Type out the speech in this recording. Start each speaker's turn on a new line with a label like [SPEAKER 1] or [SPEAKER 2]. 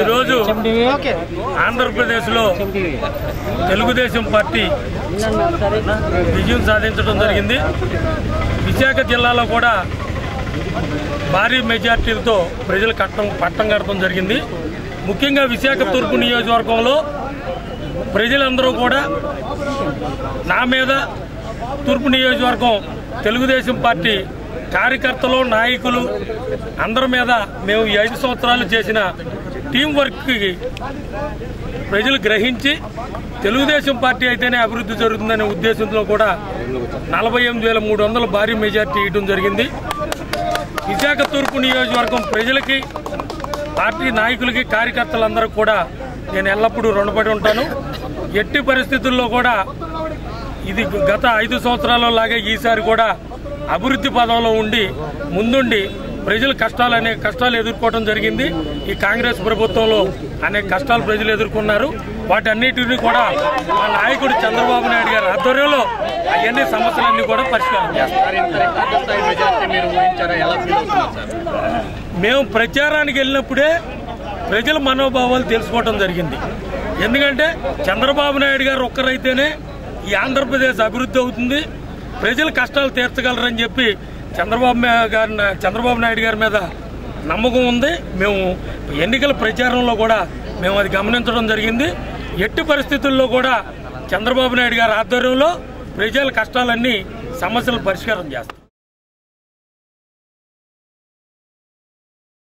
[SPEAKER 1] ఈరోజు ఆంధ్రప్రదేశ్లో తెలుగుదేశం పార్టీ విజయం సాధించడం జరిగింది. విశాఖ జిల్లాలో కూడా భారీ మెజార్టీలతో ప్రజలు కట్టం పట్టం కట్టడం జరిగింది. ముఖ్యంగా విశాఖ తూర్పు నియోజకవర్గంలో ప్రజలందరూ కూడా నా మీద తూర్పు నియోజకవర్గం తెలుగుదేశం పార్టీ కార్యకర్తలు నాయకులు అందరి మీద మేము ఈ ఐదు సంవత్సరాలు చేసిన టీం వర్క్కి ప్రజలు గ్రహించి తెలుగుదేశం పార్టీ అయితేనే అభివృద్ధి జరుగుతుందనే ఉద్దేశంతో కూడా నలభై ఎనిమిది వేల మూడు వందల భారీ మెజార్టీ ఇవ్వడం జరిగింది. విశాఖ తూర్పు నియోజకవర్గం ప్రజలకి పార్టీ నాయకులకి కార్యకర్తలందరూ కూడా నేను ఎల్లప్పుడూ రుణపడి ఉంటాను. ఎట్టి పరిస్థితుల్లో కూడా ఇది గత ఐదు సంవత్సరాల లాగే ఈసారి కూడా అభివృద్ధి పదంలో ఉండి ముందుండి ప్రజలు కష్టాలు అనే కష్టాలు ఎదుర్కోవడం జరిగింది. ఈ కాంగ్రెస్ ప్రభుత్వంలో అనేక కష్టాలు ప్రజలు ఎదుర్కొన్నారు. వాటన్నిటిని కూడా మా నాయకుడు చంద్రబాబు నాయుడు గారి ఆధ్వర్యంలో అవన్నీ సమస్యలన్నీ కూడా పరిష్కారం చేస్తారు. మేము ప్రచారానికి వెళ్ళినప్పుడే ప్రజల మనోభావాలు తెలుసుకోవటం జరిగింది. ఎందుకంటే చంద్రబాబు నాయుడు గారు ఒక్కరైతేనే ఈ ఆంధ్రప్రదేశ్ అభివృద్ధి అవుతుంది. ప్రజల కష్టాలు తీర్చగలరని చెప్పి చంద్రబాబు గారి చంద్రబాబు నాయుడు గారి మీద నమ్మకం ఉంది. మేము ఎన్నికల ప్రచారంలో కూడా మేము అది గమనించడం జరిగింది. ఎట్టి పరిస్థితుల్లో కూడా చంద్రబాబు నాయుడు గారి ఆధ్వర్యంలో ప్రజల కష్టాలన్నీ సమస్యలు పరిష్కారం చేస్తాం.